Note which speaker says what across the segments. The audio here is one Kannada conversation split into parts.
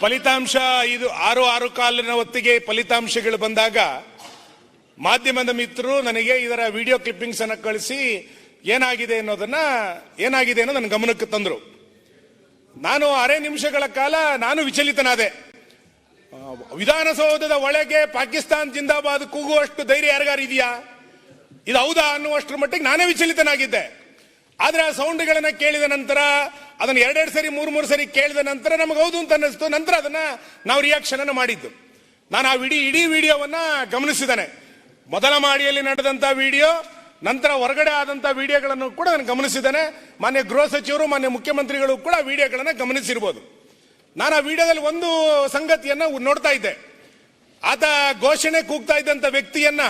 Speaker 1: ಫಲಿತಾಂಶ ಇದು ಆರು ಆರು ಕಾಲಿನ ಹೊತ್ತಿಗೆ ಫಲಿತಾಂಶಗಳು ಬಂದಾಗ ಮಾಧ್ಯಮದ ಮಿತ್ರರು ನನಗೆ ಇದರ ವಿಡಿಯೋ ಕ್ಲಿಪ್ಪಿಂಗ್ಸ್ ಅನ್ನು ಕಳಿಸಿ ಏನಾಗಿದೆ ಅನ್ನೋದನ್ನ ಏನಾಗಿದೆ ಅನ್ನೋ ನನ್ನ ಗಮನಕ್ಕೆ ತಂದರು. ನಾನು ಅರೆ ನಿಮಿಷಗಳ ಕಾಲ ನಾನು ವಿಚಲಿತನಾದೆ. ವಿಧಾನಸೌಧದ ಒಳಗೆ ಪಾಕಿಸ್ತಾನ್ ಜಿಂದಾಬಾದ್ ಕೂಗುವಷ್ಟು ಧೈರ್ಯ ಯಾರಿಗಾರು ಇದೆಯಾ? ಇದು ಹೌದಾ ಅನ್ನುವಷ್ಟರ ಮಟ್ಟಿಗೆ ನಾನೇ ವಿಚಲಿತನಾಗಿದ್ದೆ. ಆದ್ರೆ ಆ ಸೌಂಡ್ಗಳನ್ನ ಕೇಳಿದ ನಂತರ ಅದನ್ನ ಎರಡೆರಡು ಸರಿ, ಮೂರು ಮೂರು ಸರಿ ಕೇಳಿದ ನಂತರ ನಮಗೆ ಹೌದು ಅಂತ ಅನ್ನಿಸ್ತು. ನಂತರ ಅದನ್ನ ನಾವು ರಿಯಾಕ್ಷನ್ ಅನ್ನು ಮಾಡಿದ್ದು. ನಾನು ಆ ವಿಡಿ, ಇಡೀ ವಿಡಿಯೋವನ್ನ ಗಮನಿಸಿದ್ದೇನೆ. ಮೊದಲ ಮಾಡಿಯಲ್ಲಿ ನಡೆದಂತ ವಿಡಿಯೋ, ನಂತರ ಹೊರಗಡೆ ಆದಂಥ ವಿಡಿಯೋಗಳನ್ನು ಕೂಡ ನಾನು ಗಮನಿಸಿದ್ದೇನೆ. ಮಾನ್ಯ ಗೃಹ ಸಚಿವರು, ಮಾನ್ಯ ಮುಖ್ಯಮಂತ್ರಿಗಳು ಕೂಡ ವಿಡಿಯೋಗಳನ್ನ ಗಮನಿಸಿರ್ಬೋದು. ನಾನು ಆ ವಿಡಿಯೋದಲ್ಲಿ ಒಂದು ಸಂಗತಿಯನ್ನ ನೋಡ್ತಾ ಇದ್ದೆ. ಆತ ಘೋಷಣೆ ಕೂಗ್ತಾ ಇದ್ದಂತ ವ್ಯಕ್ತಿಯನ್ನ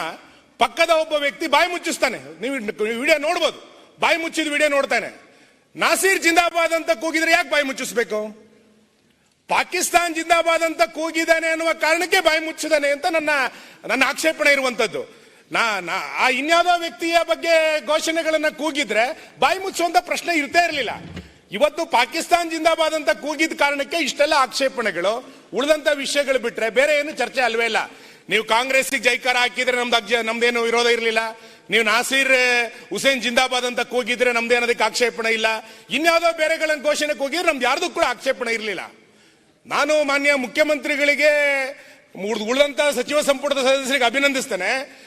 Speaker 1: ಪಕ್ಕದ ಒಬ್ಬ ವ್ಯಕ್ತಿ ಬಾಯಿ ಮುಚ್ಚಿಸ್ತಾನೆ. ನೀವು ವಿಡಿಯೋ ನೋಡ್ಬೋದು. ಬಾಯಿ ಮುಚ್ಚಿದ ವಿಡಿಯೋ ನೋಡ್ತಾನೆ. ನಾಸೀರ್ ಜಿಂದಾಬಾದ್ ಅಂತ ಕೂಗಿದ್ರೆ ಯಾಕೆ ಬಾಯಿ ಮುಚ್ಚಿಸ್ಬೇಕು? ಪಾಕಿಸ್ತಾನ್ ಜಿಂದಾಬಾದ್ ಅಂತ ಕೂಗಿದ್ದಾನೆ ಅನ್ನುವ ಕಾರಣಕ್ಕೆ ಬಾಯಿ ಮುಚ್ಚಿದಾನೆ ಅಂತ ನನ್ನ ನನ್ನ ಆಕ್ಷೇಪಣೆ ಇರುವಂತದ್ದು. ನಾ ನಾ, ಆ ಇನ್ಯಾವುದೋ ವ್ಯಕ್ತಿಯ ಬಗ್ಗೆ ಘೋಷಣೆಗಳನ್ನ ಕೂಗಿದ್ರೆ ಬಾಯಿ ಮುಚ್ಚುವಂತ ಪ್ರಶ್ನೆ ಇರ್ತೇ ಇರಲಿಲ್ಲ. ಇವತ್ತು ಪಾಕಿಸ್ತಾನ್ ಜಿಂದಾಬಾದ್ ಅಂತ ಕೂಗಿದ ಕಾರಣಕ್ಕೆ ಇಷ್ಟೆಲ್ಲ ಆಕ್ಷೇಪಣೆಗಳು, ಉಳಿದಂತ ವಿಷಯಗಳು ಬಿಟ್ರೆ ಬೇರೆ ಏನು ಚರ್ಚೆ ಅಲ್ವೇ ಇಲ್ಲ. ನೀವು ಕಾಂಗ್ರೆಸ್ಗೆ ಜೈಕಾರ ಹಾಕಿದ್ರೆ ನಮ್ದು ಅಜ್ಜ ನಮ್ದೇನು ವಿರೋಧ ಇರಲಿಲ್ಲ. ನೀವು ನಾಸೀರ್ ಹುಸೇನ್ ಜಿಂದಾಬಾದ್ ಅಂತ ಕೂಗಿದ್ರೆ ನಮ್ದೇನದಕ್ಕೆ ಆಕ್ಷೇಪಣೆ ಇಲ್ಲ. ಇನ್ಯಾವುದೋ ಬೇರೆಗಳನ್ನ ಘೋಷಣೆ ಕೂಗಿದ್ರೆ ನಮ್ದು ಯಾರ್ದು ಕೂಡ ಆಕ್ಷೇಪಣೆ ಇರಲಿಲ್ಲ. ನಾನು ಮಾನ್ಯ ಮುಖ್ಯಮಂತ್ರಿಗಳಿಗೆ ಉಳ್- ಉಳಿದಂತ ಸಚಿವ ಸಂಪುಟದ ಸದಸ್ಯರಿಗೆ ಅಭಿನಂದಿಸ್ತೇನೆ.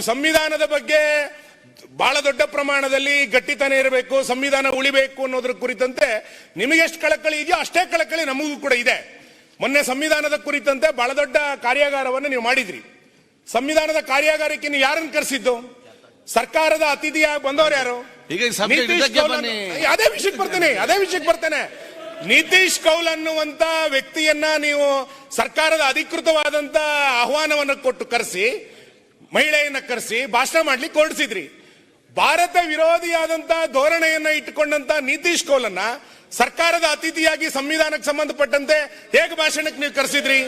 Speaker 1: ಸಂವಿಧಾನದ ಬಗ್ಗೆ ಬಹಳ ದೊಡ್ಡ ಪ್ರಮಾಣದಲ್ಲಿ ಗಟ್ಟಿತನ ಇರಬೇಕು, ಸಂವಿಧಾನ ಉಳಿಬೇಕು ಅನ್ನೋದ್ರ ಕುರಿತಂತೆ ನಿಮಗೆ ಎಷ್ಟು ಕಳಕಳಿ ಇದೆಯೋ ಅಷ್ಟೇ ಕಳಕಳಿ ನಮಗೂ ಕೂಡ ಇದೆ. ಮೊನ್ನೆ ಸಂವಿಧಾನದ ಕುರಿತಂತೆ ಬಹಳ ದೊಡ್ಡ ಕಾರ್ಯಾಗಾರವನ್ನು ನೀವು ಮಾಡಿದ್ರಿ. ಸಂವಿಧಾನದ ಕಾರ್ಯಾಗಾರಕ್ಕೆ ನೀವು ಯಾರನ್ನು ಕರೆಸಿದ್ದು? ಸರ್ಕಾರದ ಅತಿಥಿಯಾಗಿ ಬಂದವರು ಯಾರು. ಅದೇ ವಿಷಯಕ್ಕೆ ಬರ್ತೇನೆ ಅದೇ ವಿಷಯಕ್ಕೆ ಬರ್ತೇನೆ. ನಿತೀಶ್ ಕೌಲ್ ಅನ್ನುವಂತ ವ್ಯಕ್ತಿಯನ್ನ ನೀವು ಸರ್ಕಾರದ ಅಧಿಕೃತವಾದಂತ ಆಹ್ವಾನವನ್ನು ಕೊಟ್ಟು ಕರೆಸಿ ಮಹಿಳೆಯನ್ನ ಕರೆಸಿ ಭಾಷಣ ಮಾಡ್ಲಿಕ್ಕೆ ಹೊರಡಿಸಿದ್ರಿ. ಭಾರತ ವಿರೋಧಿಯಾದಂತ ಧೋರಣೆಯನ್ನ ಇಟ್ಟುಕೊಂಡಂತ ನಿತೀಶ್ ಅನ್ನ ಸರ್ಕಾರದ ಅತಿಥಿಯಾಗಿ ಸಂವಿಧಾನಕ್ಕೆ ಸಂಬಂಧಪಟ್ಟಂತೆ ಹೇಗೆ ಭಾಷಣಕ್ಕೆ ನೀವು ಕರೆಸಿದ್ರಿ?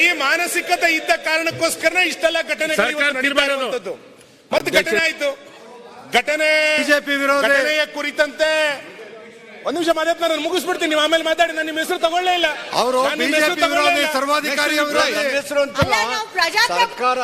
Speaker 1: ಈ ಮಾನಸಿಕತೆ ಇದ್ದ ಕಾರಣಕ್ಕೋಸ್ಕರ ಇಷ್ಟೆಲ್ಲ ಘಟನೆಗಳು ಇವತ್ತು ಮತ್ತೆ ಘಟನೆ ಆಯ್ತು. ಘಟನೆ
Speaker 2: ಬಿಜೆಪಿ ವಿರೋಧ.
Speaker 1: ಘಟನೆಯ ಕುರಿತಂತೆ ಒಂದ್ ನಿಮಿಷ ಮಾತಾಡ್ತಾ ನಾನು ಮುಗಿಸ್ಬಿಡ್ತೀನಿ. ನೀವು ಆಮೇಲೆ ಮಾತಾಡಿ ನಾನು ನಿಮ್ಮ ಹೆಸರು ತಗೊಳ್ಳೇ ಇಲ್ಲ.
Speaker 2: ಅವರು
Speaker 1: ಹೆಸರು.
Speaker 2: ಸರ್ವಾಧಿಕಾರಿ
Speaker 3: ನಾವು ಪ್ರಜಾಪ್ರಭು
Speaker 2: ಸರ್ಕಾರ